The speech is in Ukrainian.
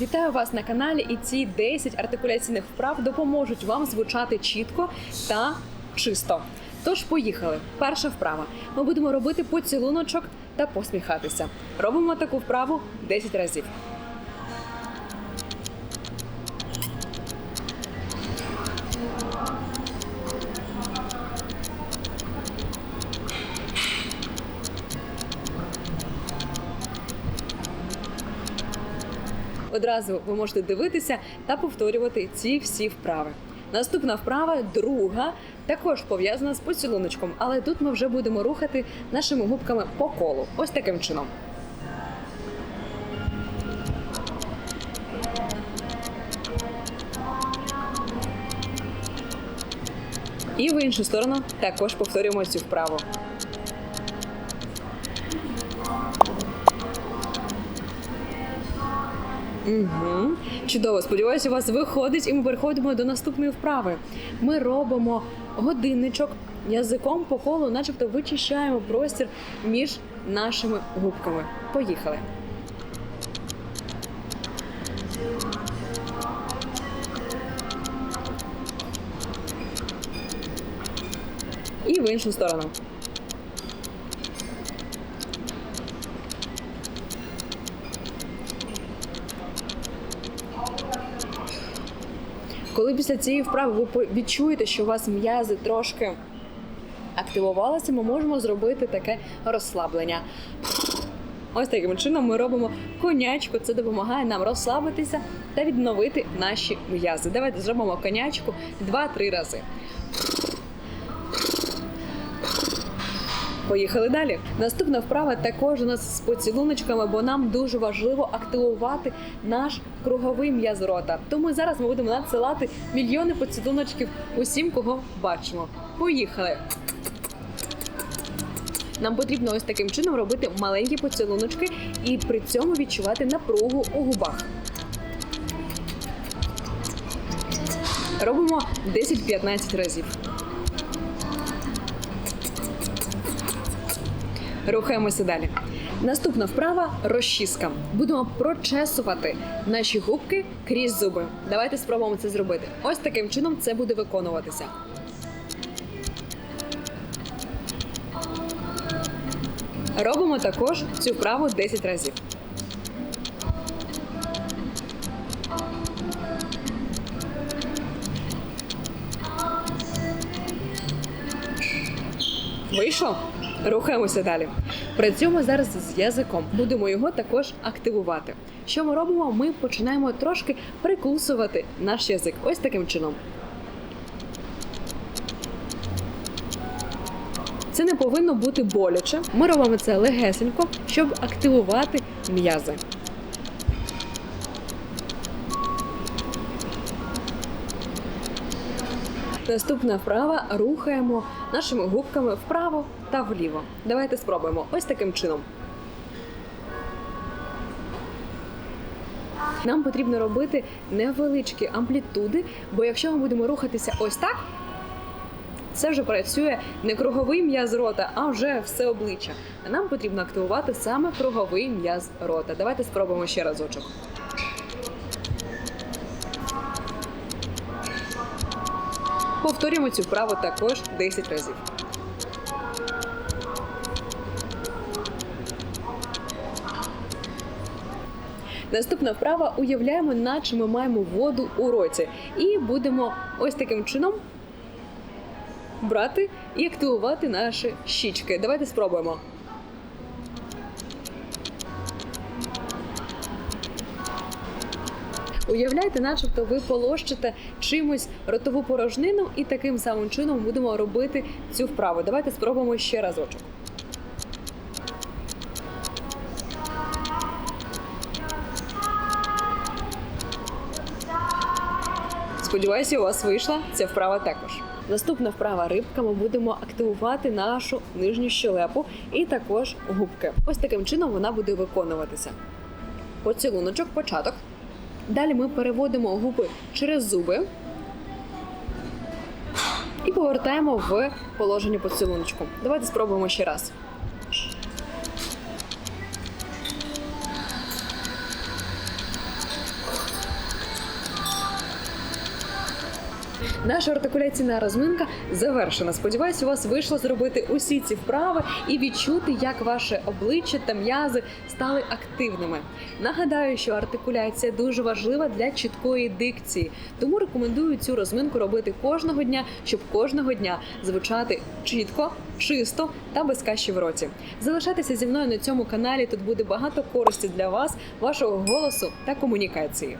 Вітаю вас на каналі, і ці 10 артикуляційних вправ допоможуть вам звучати чітко та чисто. Тож поїхали. Перша вправа. Ми будемо робити поцілуночок та посміхатися. Робимо таку вправу 10 разів. Одразу ви можете дивитися та повторювати ці всі вправи. Наступна вправа, друга, також пов'язана з поцілуночком, але тут ми вже будемо рухати нашими губками по колу. Ось таким чином. І в іншу сторону також повторюємо цю вправу. Угу. Чудово, сподіваюся, у вас виходить, і ми переходимо до наступної вправи. Ми робимо годинничок язиком по колу, начебто вичищаємо простір між нашими губками. Поїхали. І в іншу сторону. Коли після цієї вправи ви відчуєте, що у вас м'язи трошки активувалися, ми можемо зробити таке розслаблення. Ось таким чином ми робимо конячку. Це допомагає нам розслабитися та відновити наші м'язи. Давайте зробимо конячку 2-3 рази. Поїхали далі. Наступна вправа також у нас з поцілуночками, бо нам дуже важливо активувати наш круговий м'яз рота. Тому зараз ми будемо надсилати мільйони поцілуночків усім, кого бачимо. Поїхали! Нам потрібно ось таким чином робити маленькі поцілуночки і при цьому відчувати напругу у губах. Робимо 10-15 разів. Рухаємося далі. Наступна вправа розчіска. Будемо прочесувати наші губки крізь зуби. Давайте спробуємо це зробити. Ось таким чином це буде виконуватися. Робимо також цю вправу 10 разів. Вийшло? Рухаємося далі. Працюємо зараз з язиком. Будемо його також активувати. Що ми робимо? Ми починаємо трошки прикусувати наш язик. Ось таким чином. Це не повинно бути боляче. Ми робимо це легесенько, щоб активувати м'язи. Наступна вправа рухаємо нашими губками вправо та вліво. Давайте спробуємо ось таким чином. Нам потрібно робити невеличкі амплітуди, бо якщо ми будемо рухатися ось так, це вже працює не круговий м'яз рота, а вже все обличчя. Нам потрібно активувати саме круговий м'яз рота. Давайте спробуємо ще разочок. Повторюємо цю вправу також 10 разів. Наступна вправа уявляємо, наче ми маємо воду у роті, і будемо ось таким чином брати і активувати наші щічки. Давайте спробуємо. Уявляйте, начебто ви полощите чимось ротову порожнину, і таким самим чином будемо робити цю вправу. Давайте спробуємо ще разочок. Сподіваюся, у вас вийшла ця вправа також. Наступна вправа рибка. Ми будемо активувати нашу нижню щелепу і також губки. Ось таким чином вона буде виконуватися. Поцілуночок, початок. Далі ми переводимо губи через зуби і повертаємо в положення поцілуночку. Давайте спробуємо ще раз. Наша артикуляційна розминка завершена. Сподіваюсь, у вас вийшло зробити усі ці вправи і відчути, як ваше обличчя та м'язи стали активними. Нагадаю, що артикуляція дуже важлива для чіткої дикції, тому рекомендую цю розминку робити кожного дня, щоб кожного дня звучати чітко, чисто та без каші в роті. Залишайтеся зі мною на цьому каналі. Тут буде багато користі для вас, вашого голосу та комунікації.